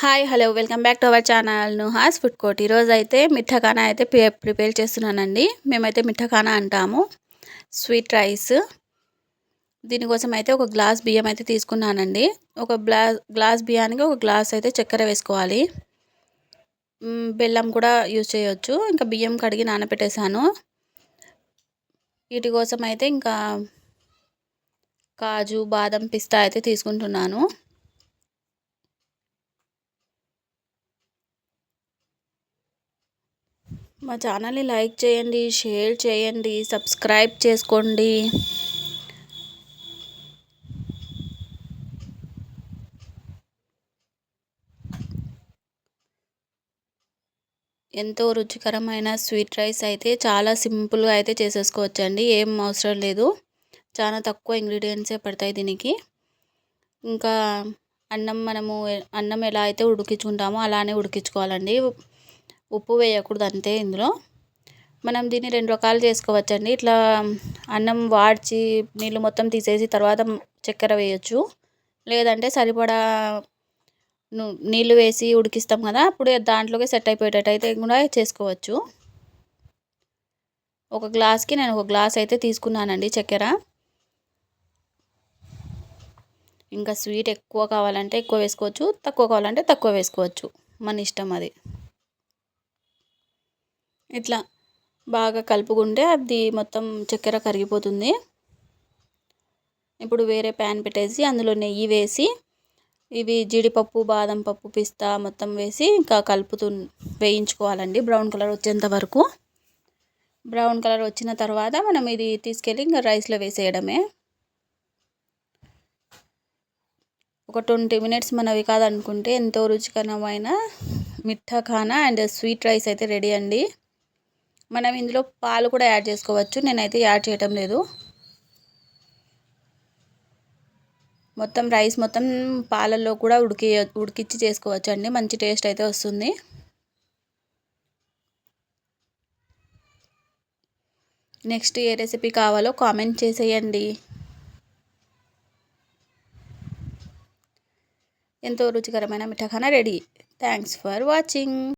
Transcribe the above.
Hi hello welcome back to our channel Nuhas food court. ఈరోజు అయితే మిఠాఖానా అయితే ప్రిపేర్ చేస్తున్నానండి. మేమైతే మిఠాఖానా అంటాము. Sweet rice. దీనికోసం అయితే ఒక గ్లాస్ బియ్యం అయితే తీసుకున్నానండి. ఒక గ్లాస్ గ్లాస్ బియ్యానికి ఒక గ్లాస్ అయితే చక్కెర వేసుకోవాలి. బెల్లం కూడా యూజ్ చేయొచ్చు. ఇంకా బియ్యం కడిగి నానబెట్టేశాను. వీటి కోసం అయితే ఇంకా కాజు బాదం పిస్తా అయితే తీసుకుంటున్నాను. మా ఛానల్ని లైక్ చేయండి షేర్ చేయండి సబ్స్క్రైబ్ చేసుకోండి. ఎంతో రుచికరమైన స్వీట్ రైస్ అయితే చాలా సింపుల్గా అయితే చేసేసుకోవచ్చండి ఏం అవసరం లేదు. చాలా తక్కువ ఇంగ్రీడియంట్సే పడతాయి దీనికి. ఇంకా అన్నం మనము అన్నం ఎలా అయితే ఉడికించుకుంటామో అలానే ఉడికించుకోవాలండి. ఉప్పు వేయకూడదు అంతే ఇందులో. మనం దీన్ని రెండు రకాలు చేసుకోవచ్చండి. ఇట్లా అన్నం వాడ్చి నీళ్ళు మొత్తం తీసేసి తర్వాత చక్కెర వేయచ్చు. లేదంటే సరిపడా నీళ్ళు వేసి ఉడికిస్తాం కదా అప్పుడు దాంట్లోకి సెట్ అయిపోయేటట్టు అయితే కూడా చేసుకోవచ్చు. ఒక గ్లాస్కి నేను ఒక గ్లాస్ అయితే తీసుకున్నానండి చక్కెర. ఇంకా స్వీట్ ఎక్కువ కావాలంటే ఎక్కువ వేసుకోవచ్చు తక్కువ కావాలంటే తక్కువ వేసుకోవచ్చు. మన ఇష్టం అది. ఇట్లా బాగా కలుపుకుంటే అది మొత్తం చక్కెర కరిగిపోతుంది. ఇప్పుడు వేరే ప్యాన్ పెట్టేసి అందులో నెయ్యి వేసి ఇవి జీడిపప్పు బాదం పప్పు పిస్తా మొత్తం వేసి ఇంకా కలుపుతూ వేయించుకోవాలండి. బ్రౌన్ కలర్ వచ్చేంత వరకు. బ్రౌన్ కలర్ వచ్చిన తర్వాత మనం ఇది తీసుకెళ్ళి ఇంకా రైస్లో వేసేయడమే. ఒక ట్వంటీ మినిట్స్ మనవి కాదనుకుంటే ఎంతో రుచికరమైన మిఠా ఖానా అండ్ స్వీట్ రైస్ అయితే రెడీ అండి. మనం ఇందులో పాలు కూడా యాడ్ చేసుకోవచ్చు. నేనైతే యాడ్ చేయటం లేదు. మొత్తం రైస్ మొత్తం పాలల్లో కూడా ఉడికి ఉడికిచ్చి చేసుకోవచ్చు అండి. మంచి టేస్ట్ అయితే వస్తుంది. నెక్స్ట్ ఏ రెసిపీ కావాలో కామెంట్ చేసేయండి. ఎంతో రుచికరమైన మిఠాఖానా రెడీ. Thanks for watching.